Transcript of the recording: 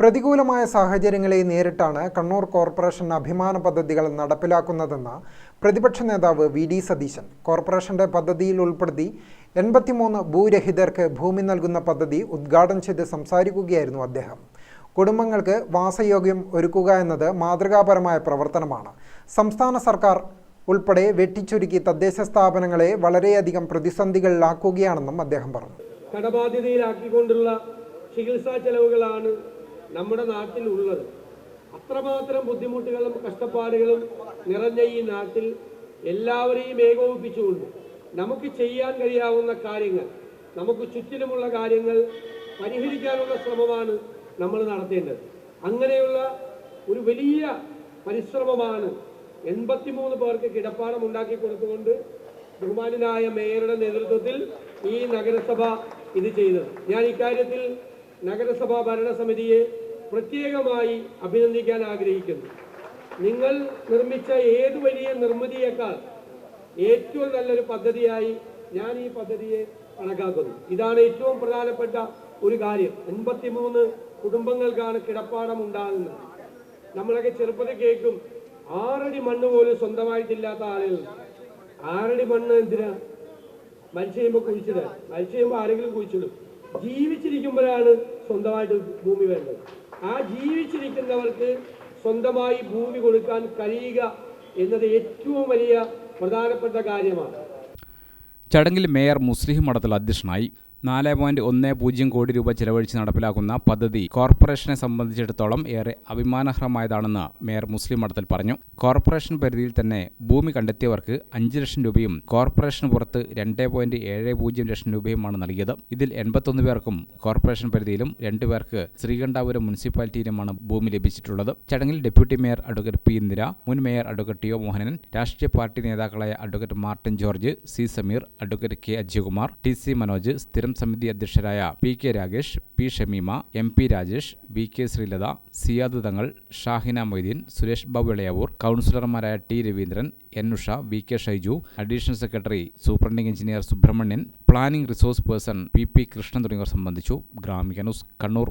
പ്രതികൂലമായ സാഹചര്യങ്ങളെ നേരിട്ടാണ് കണ്ണൂർ കോർപ്പറേഷൻ അഭിമാന പദ്ധതികൾ നടപ്പിലാക്കുന്നതെന്ന് പ്രതിപക്ഷ നേതാവ് വി ഡി സതീശൻ. കോർപ്പറേഷന്റെ പദ്ധതിയിൽ ഉൾപ്പെടുത്തി എൺപത്തിമൂന്ന് ഭൂരഹിതർക്ക് ഭൂമി നൽകുന്ന പദ്ധതി ഉദ്ഘാടനം ചെയ്ത് സംസാരിക്കുകയായിരുന്നു അദ്ദേഹം. കുടുംബങ്ങൾക്ക് വാസയോഗ്യം ഒരുക്കുക എന്നത് മാതൃകാപരമായ പ്രവർത്തനമാണ്. സംസ്ഥാന സർക്കാർ ഉൾപ്പെടെ വെട്ടിച്ചുരുക്കി തദ്ദേശ സ്ഥാപനങ്ങളെ വളരെയധികം പ്രതിസന്ധികളിലാക്കുകയാണെന്നും അദ്ദേഹം പറഞ്ഞു. കടബാധ്യതയിലാക്കിക്കൊണ്ടുള്ള ചികിത്സാ ചെലവുകളാണ് നമ്മുടെ നാട്ടിൽ ഉള്ളത് അത്രമാത്രം ബുദ്ധിമുട്ടുകളും കഷ്ടപ്പാടുകളും നിറഞ്ഞ ഈ നാട്ടിൽ എല്ലാവരെയും ഏകോപിപ്പിച്ചുകൊണ്ട് നമുക്ക് ചെയ്യാൻ കഴിയാവുന്ന കാര്യങ്ങൾ നമുക്ക് ചുറ്റിലുമുള്ള കാര്യങ്ങൾ പരിഹരിക്കാനുള്ള ശ്രമമാണ് നമ്മൾ നടത്തേണ്ടത്. അങ്ങനെയുള്ള ഒരു വലിയ പരിശ്രമമാണ് എൺപത്തിമൂന്ന് പേർക്ക് കിടപ്പാടം ഉണ്ടാക്കി കൊടുത്തുകൊണ്ട് ബഹുമാനായ മേയറുടെ നേതൃത്വത്തിൽ ഈ നഗരസഭ ഇത് ചെയ്തത്. ഞാൻ ഇക്കാര്യത്തിൽ നഗരസഭാ ഭരണസമിതിയെ പ്രത്യേകമായി അഭിനന്ദിക്കാൻ ആഗ്രഹിക്കുന്നു. നിങ്ങൾ നിർമ്മിച്ച ഏത് വലിയ നിർമ്മിതിയേക്കാൾ ഏറ്റവും നല്ലൊരു പദ്ധതിയായി ഞാൻ ഈ പദ്ധതിയെ കണക്കാക്കുന്നു. ഇതാണ് ഏറ്റവും പ്രധാനപ്പെട്ട ഒരു കാര്യം. എൺപത്തിമൂന്ന് കുടുംബങ്ങൾക്കാണ് കിടപ്പാടം ഉണ്ടാകുന്നത്. നമ്മളൊക്കെ ചെറുപ്പത്തിൽ കേൾക്കും ആറടി മണ്ണ് പോലും സ്വന്തമായിട്ടില്ലാത്ത ആളുകൾ. ആറടി മണ്ണ് എന്തിനാ? മത്സ്യം ചെയ്യുമ്പോൾ കുഴിച്ചിടാൻ മത്സ്യം ചെയ്യുമ്പോൾ ആരെങ്കിലും കുഴിച്ചിടും. ജീവിച്ചിരിക്കുമ്പോഴാണ് സ്വന്തമായിട്ട് ഭൂമി വേണ്ടത് ആ ജീവിച്ചിരിക്കുന്നവർക്ക് സ്വന്തമായി ഭൂമി കൊടുക്കാൻ കഴിയുക എന്നത് ഏറ്റവും വലിയ പ്രധാനപ്പെട്ട കാര്യമാണ്. ചടങ്ങിൽ മേയർ മുസ്ലിം മഠത്തിൽ അധ്യക്ഷനായി നാല് പോയിന്റ് ഒന്ന് പൂജ്യം കോടി രൂപ ചെലവഴിച്ച് നടപ്പിലാക്കുന്ന പദ്ധതി കോർപ്പറേഷനെ സംബന്ധിച്ചിടത്തോളം ഏറെ അഭിമാനഹരമായതാണെന്ന് മേയർ മുസ്ലിം മഠത്തിൽ പറഞ്ഞു. കോർപ്പറേഷൻ പരിധിയിൽ തന്നെ ഭൂമി കണ്ടെത്തിയവർക്ക് അഞ്ച് ലക്ഷം രൂപയും കോർപ്പറേഷന് പുറത്ത് രണ്ട് പോയിന്റ് ഏഴ് പൂജ്യം ലക്ഷം രൂപയുമാണ് നൽകിയത്. ഇതിൽ എൺപത്തൊന്ന് പേർക്കും കോർപ്പറേഷൻ പരിധിയിലും രണ്ടു പേർക്ക് ശ്രീകണ്ഠാപുരം മുനിസിപ്പാലിറ്റിയിലുമാണ് ഭൂമി ലഭിച്ചിട്ടുള്ളത്. ചടങ്ങിൽ deputy mayor advocate P Indira മുൻ mayor advocate T O Mohanan രാഷ്ട്രീയ പാർട്ടി നേതാക്കളായ advocate Martin George C Sameer advocate K Ajayakumar T C Manoj സ്ഥിരം സമിതി അധ്യക്ഷരായ P K Ragesh P Shameema M P Rajesh V K Sreelatha Siyad Thangal Shahina Moideen Suresh Babu Elayavoor കൗൺസിലർമാരായ T Raveendran N Usha V K Shaiju additional secretary superintending engineer Subramanian planning resource person P P Krishnan തുടങ്ങിയവർ സംബന്ധിച്ചു. Gramika news Kannur.